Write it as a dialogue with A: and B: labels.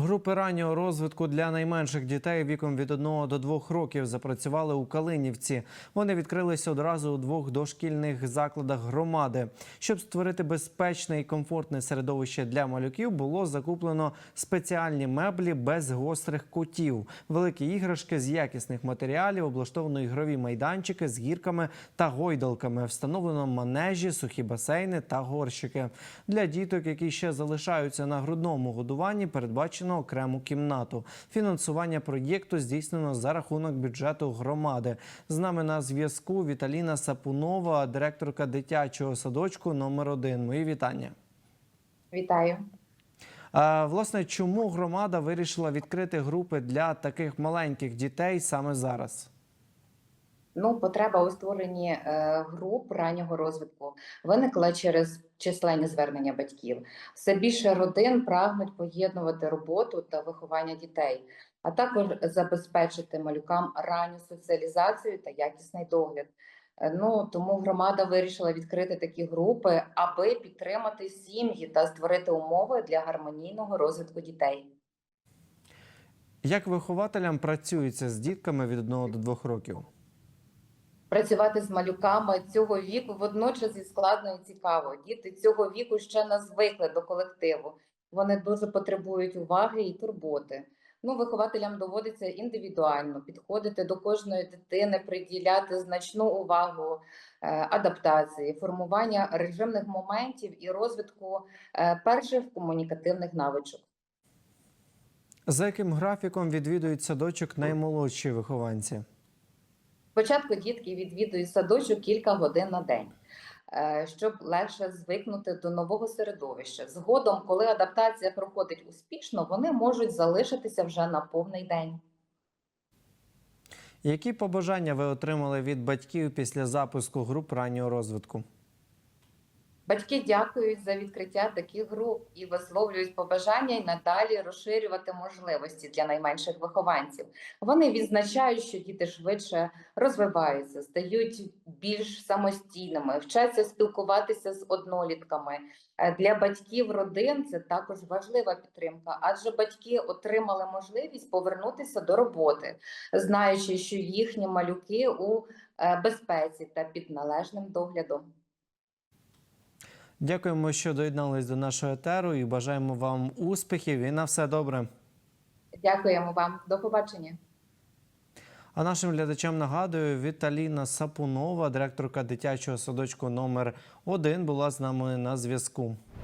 A: Групи раннього розвитку для найменших дітей віком від 1 до 2 років запрацювали у Калинівці. Вони відкрилися одразу у двох дошкільних закладах громади. Щоб створити безпечне і комфортне середовище для малюків, було закуплено спеціальні меблі без гострих кутів, великі іграшки з якісних матеріалів, облаштовано ігрові майданчики з гірками та гойдалками. Встановлено манежі, сухі басейни та горщики. Для діток, які ще залишаються на грудному годуванні, передбачено окрему кімнату. Фінансування проєкту здійснено за рахунок бюджету громади. З нами на зв'язку Віталіна Сапунова, директорка дитячого садочку номер 1 Мої вітання.
B: Вітаю.
A: Власне, чому громада вирішила відкрити групи для таких маленьких дітей саме зараз?
B: Ну, потреба у створенні е, груп раннього розвитку виникла через численні звернення батьків. Все більше родин прагнуть поєднувати роботу та виховання дітей, а також забезпечити малюкам ранню соціалізацію та якісний догляд. Е, Ну тому громада вирішила відкрити такі групи, аби підтримати сім'ї та створити умови для гармонійного розвитку дітей.
A: Як вихователям працюється з дітками від 1 до 2 років?
B: Працювати з малюками цього віку водночас і складно і цікаво. Діти цього віку ще не звикли до колективу. Вони дуже потребують уваги і турботи. Ну, вихователям доводиться індивідуально підходити до кожної дитини, приділяти значну увагу е, адаптації, формування режимних моментів і розвитку е, перших комунікативних навичок.
A: За яким графіком відвідують садочок наймолодші вихованці?
B: Спочатку дітки відвідують садочок кілька годин на день, е, щоб легше звикнути до нового середовища. Згодом, коли адаптація проходить успішно, вони можуть залишитися вже на повний день.
A: Які побажання ви отримали від батьків після запуску груп раннього розвитку?
B: Батьки дякують за відкриття таких груп і висловлюють побажання й надалі розширювати можливості для найменших вихованців. Вони відзначають, що діти швидше розвиваються, стають більш самостійними, вчаться спілкуватися з однолітками. Е, Для батьків родин це також важлива підтримка, адже батьки отримали можливість повернутися до роботи, знаючи, що їхні малюки у е, безпеці та під належним доглядом.
A: Дякуємо, що доєднались до нашого етеру і бажаємо вам успіхів і на все добре.
B: Дякуємо вам. До побачення.
A: А нашим глядачам нагадую, Віталіна Сапунова, директорка дитячого садочку номер 1 була з нами на зв'язку.